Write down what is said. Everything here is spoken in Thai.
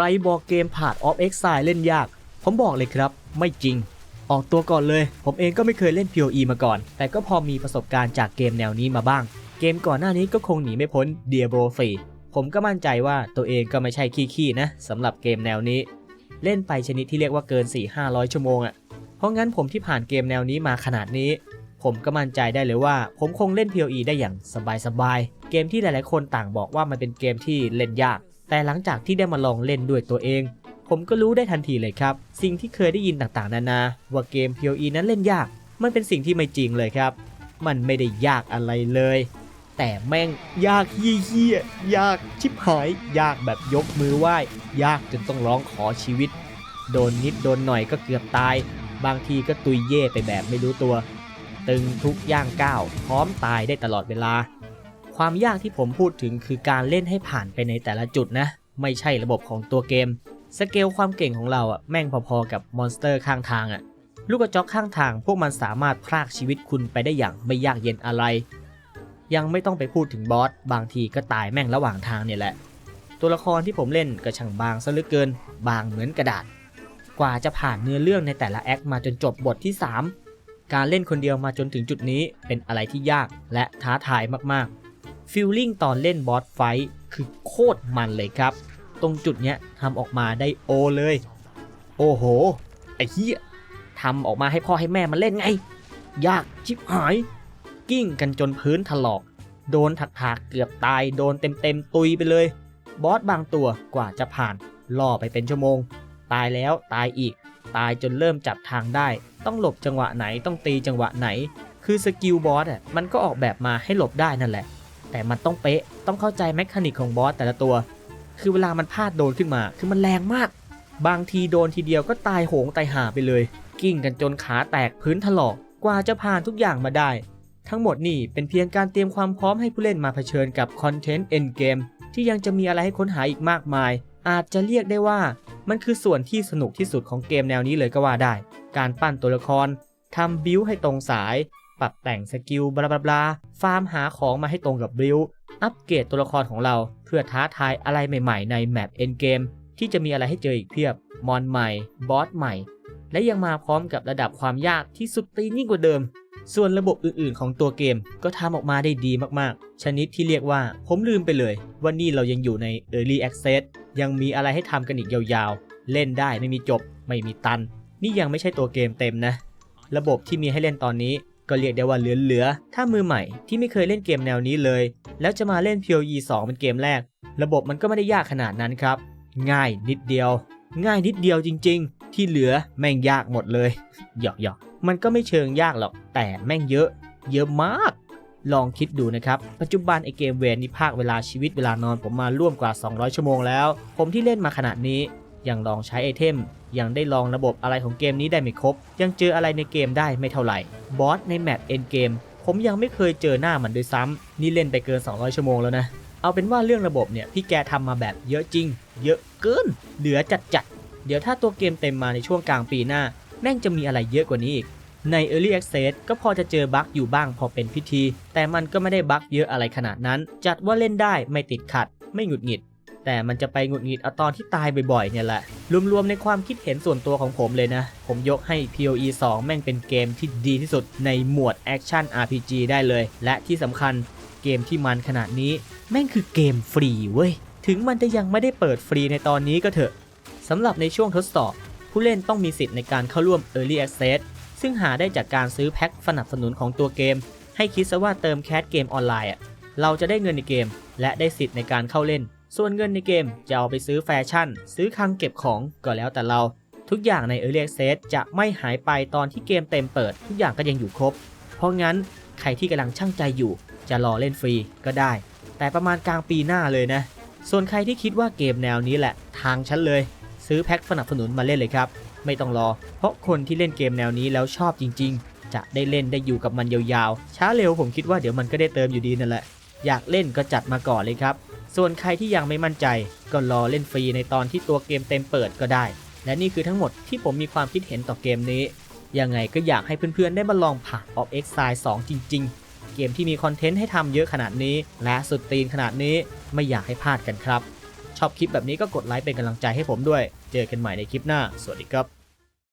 รบอกเกมผ่าน of Exile เล่นยาก ผมบอกเลยครับ ไม่จริง ออกตัวก่อนเลย ผมเองก็ไม่เคยเล่น PoE มาก่อน แต่ก็พอมีประสบการณ์จากเกมแนวนี้มาบ้าง เกมก่อนหน้านี้ก็คงหนีไม่พ้น Diablo 4ผมก็มั่นใจว่าตัวเองก็ไม่ใช่ขี้ๆนะสำหรับเกมแนวนี้ เล่นไปชนิดที่เรียกว่าเกิน 4-500 ชั่วโมงอะ่ะเพราะงั้นผมที่ผ่านเกมแนวนี้มาขนาดนี้ผมก็มั่นใจได้เลยว่า ผมคงเล่น PoE ได้อย่างสบายๆ เกมที่หลายๆ คนต่างบอกว่ามันเป็นเกมที่เล่นยาก แต่หลังจากที่ได้มาลองเล่นด้วยตัวเอง ผมก็รู้ได้ทันทีเลยครับ สิ่งที่เคยได้ยินต่างๆ นานาว่าเกม PoE นั้นเล่นยาก มันเป็นสิ่งที่ไม่จริงเลยครับ มันไม่ได้ยากอะไรเลย แต่แม่งยากเฮี้ยๆยากชิบหาย ยากแบบยกมือไหว้ ยากจนต้องร้องขอชีวิต โดนนิดโดนหน่อยก็เกือบตาย บางทีก็ตุยเย่ไปแบบไม่รู้ตัว ตึงทุกย่างก้าวพร้อมตายได้ตลอดเวลา ความยากที่ผมพูดถึงคือการเล่นให้ผ่านไปในแต่ละจุดนะ ไม่ใช่ระบบของตัวเกม สเกลความเก่งของเราอะแม่งพอๆกับมอนสเตอร์ข้างทางอะลูกกระจอกข้างทางพวกมันสามารถพรากชีวิตคุณไปได้อย่างไม่ยากเย็นอะไร ยังไม่ต้องไปพูดถึงบอสบางทีก็ตายแม่งระหว่างทางเนี่ยแหละ ตัวละครที่ผมเล่นก็ช่างบางซะเหลือเกิน บางเหมือนกระดาษ กว่าจะผ่านเนื้อเรื่องในแต่ละแอคมาจนจบบทที่ 3 การเล่นคนเดียวมาจนถึงจุดนี้เป็นอะไรที่ยากและท้าทายมากๆ ฟิลลิ่งตอนเล่นบอสไฟท์คือโคตรมันเลยครับ ตรงจุดเนี้ยทำออกมาได้โอเลย โอ้โห ไอ้เหี้ยทำออกมาให้พ่อให้แม่มาเล่นไง ยากชิบหาย กิ้งกันจนพื้นถลอก โดนถักถากเกือบตาย โดนเต็มเต็มตุยไปเลย บอสบางตัวกว่าจะผ่าน ล่อไปเป็นชั่วโมง ตายแล้วตายอีก ตายจนเริ่มจับทางได้ ต้องหลบจังหวะไหน ต้องตีจังหวะไหน คือสกิลบอสอะ มันก็ออกแบบมาให้หลบได้นั่นแหละ แต่มันต้องเป๊ะต้องเข้าใจแมคานิกของบอสแต่ละตัว คือเวลามันพลาดโดนขึ้นมา คือมันแรงมาก บางทีโดนทีเดียวก็ตายโหงตายหาไปเลย กิ้งกันจนขาแตกพื้นถลอกกว่าจะผ่านทุกอย่างมาได้ ทั้งหมดนี่เป็นเพียงการเตรียมความพร้อมให้ผู้เล่นมาเผชิญกับคอนเทนต์เอ็นเกมที่ยังจะมีอะไรให้ค้นหาอีกมากมาย อาจจะเรียกได้ว่ามันคือส่วนที่สนุกที่สุดของเกมแนวนี้เลยก็ว่าได้ การปั้นตัวละครทำบิวให้ตรงสาย ปรับแต่งสกิลบลาบลาบลาฟาร์มหาของมาให้ตรงกับบิวอัปเกรดตัวละครของเรา เพื่อท้าทายอะไรใหม่ๆ ในแมปเอ็นเกมที่จะมีอะไรให้เจออีกเพียบ มอนใหม่ บอสใหม่ และยังมาพร้อมกับระดับความยากที่สุดตีนยิ่งกว่าเดิม ส่วนระบบอื่นๆ ของตัวเกมก็ทำออกมาได้ดีมากๆ ชนิดที่เรียกว่าผมลืมไปเลยว่านี่เรายังอยู่ใน Early Access ยังมีอะไรให้ทำกันอีกยาวๆ เล่นได้ไม่มีจบ ไม่มีตัน นี่ยังไม่ใช่ตัวเกมเต็มนะ ระบบที่มีให้เล่นตอนนี้ ก็เรียกได้ว่าเหลือๆ ถ้ามือใหม่ที่ไม่เคยเล่นเกมแนวนี้เลย แล้วจะมาเล่น PoE 2 เป็นเกมแรก ระบบมันก็ไม่ได้ยากขนาดนั้นครับ ง่ายนิดเดียว ง่ายนิดเดียวจริง ๆ ที่เหลือแม่งยากหมดเลยหยอกหยอกมันก็ไม่เชิงยากหรอก แต่แม่งเยอะ เยอะมาก ลองคิดดูนะครับ ปัจจุบันไอเกมเวนนี่ภาคเวลาชีวิตเวลานอนผมมาร่วมกว่า 200 ชั่วโมงแล้ว ผมที่เล่นมาขนาดนี้ ยังลองใช้ไอเทม ยังได้ลองระบบอะไรของเกมนี้ได้ไม่ครบ ยังเจออะไรในเกมได้ไม่เท่าไหร่ บอสในแมปเอ็นเกมผมยังไม่เคยเจอหน้ามันด้วยซ้ำนี่เล่นไปเกิน 200 ชั่วโมงแล้วนะ เอาเป็นว่าเรื่องระบบเนี่ยพี่แกทำมาแบบเยอะจริง เยอะเกิน เหลือจัดจัดๆเดี๋ยวถ้าตัวเกมเต็มมาในช่วงกลางปีหน้า แม่งจะมีอะไรเยอะกว่านี้อีก ใน Early Access ก็พอจะเจอบั๊กอยู่บ้างพอเป็นพิธี แต่มันก็ไม่ได้บั๊กเยอะอะไรขนาดนั้น จัดว่าเล่นได้ไม่ติดขัด ไม่หงุดหงิด แต่มันจะไปหงุดหงิดเอาตอนที่ตายบ่อยๆเนี่ยแหละ รวมๆในความคิดเห็นส่วนตัวของผมเลยนะ ผมยกให้ PoE 2 แม่งเป็นเกมที่ดีที่สุดในหมวด Action RPG ได้เลย และที่สำคัญเกมที่มันขนาดนี้ แม่งคือเกมฟรีเว้ย ถึงมันจะยังไม่ได้เปิดฟรีในตอนนี้ก็เถอะสำหรับในช่วงทดสอบ ผู้เล่นต้องมีสิทธิ์ในการเข้าร่วม Early Access ซึ่งหาได้จากการซื้อแพ็คสนับสนุนของตัวเกม ให้คิดซะว่าเติมแคสเกมออนไลน์อะเราจะได้เงินในเกม และได้สิทธิ์ในการเข้าเล่น ส่วนเงินในเกมจะเอาไปซื้อแฟชั่น ซื้อคลังเก็บของก็แล้วแต่เรา ทุกอย่างใน Early Access จะไม่หายไปตอนที่เกมเต็มเปิด ทุกอย่างก็ยังอยู่ครบ เพราะงั้นใครที่กำลังช่างใจอยู่ จะรอเล่นฟรีก็ได้ แต่ประมาณกลางปีหน้าเลยนะ ส่วนใครที่คิดว่าเกมแนวนี้แหละ ทางฉันเลย ซื้อแพ็คสนับสนุนมาเล่นเลยครับ ไม่ต้องรอ เพราะคนที่เล่นเกมแนวนี้แล้วชอบจริง ๆ จะได้เล่นได้อยู่กับมันยาวๆ ช้าเร็วผมคิดว่าเดี๋ยวมันก็ได้เติมอยู่ดีนั่นแหละ อยากเล่นก็จัดมาก่อนเลยครับ ส่วนใครที่ยังไม่มั่นใจก็รอเล่นฟรีในตอนที่ตัวเกมเต็มเปิดก็ได้ และนี่คือทั้งหมดที่ผมมีความคิดเห็นต่อเกมนี้ ยังไงก็อยากให้เพื่อนๆได้มาลองผ่าน of Exile 2จริง ๆ เกมที่มีคอนเทนต์ให้ทำเยอะขนาดนี้ และสุดตีนขนาดนี้ไม่อยากให้พลาดกันครับ ชอบคลิปแบบนี้ก็กดไลค์เป็นกำลังใจให้ผมด้วย เจอกันใหม่ในคลิปหน้า สวัสดีครับ